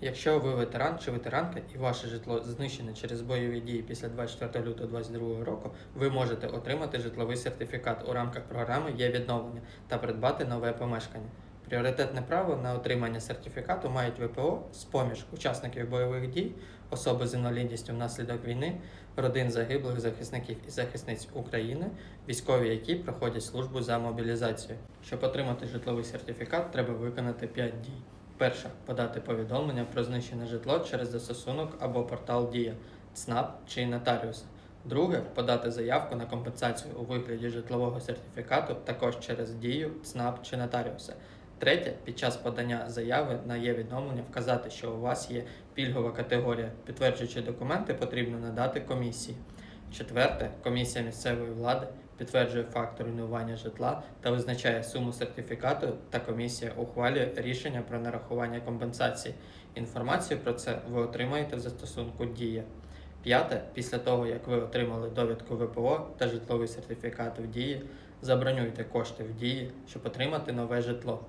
Якщо ви ветеран чи ветеранка і ваше житло знищене через бойові дії після 24 лютого 2022 року, ви можете отримати житловий сертифікат у рамках програми є відновлення та придбати нове помешкання. Пріоритетне право на отримання сертифікату мають ВПО з поміж учасників бойових дій, особи з інвалідністю внаслідок війни, родин загиблих захисників і захисниць України, військові, які проходять службу за мобілізацією. Щоб отримати житловий сертифікат, треба виконати 5 дій. Перше подати повідомлення про знищене житло через застосунок або портал Дія, ЦНАП чи нотаріуса. Друге подати заявку на компенсацію у вигляді житлового сертифікату також через Дію, ЦНАП чи нотаріуса. Третє, під час подання заяви на є відновлення вказати, що у вас є пільгова категорія. Підтверджуючи документи, потрібно надати комісії. Четверте, комісія місцевої влади підтверджує факт руйнування житла та визначає суму сертифікату, та комісія ухвалює рішення про нарахування компенсації. Інформацію про це ви отримаєте в застосунку Дія. П'яте, після того як ви отримали довідку ВПО та житловий сертифікат в дії, забронюйте кошти в дії, щоб отримати нове житло.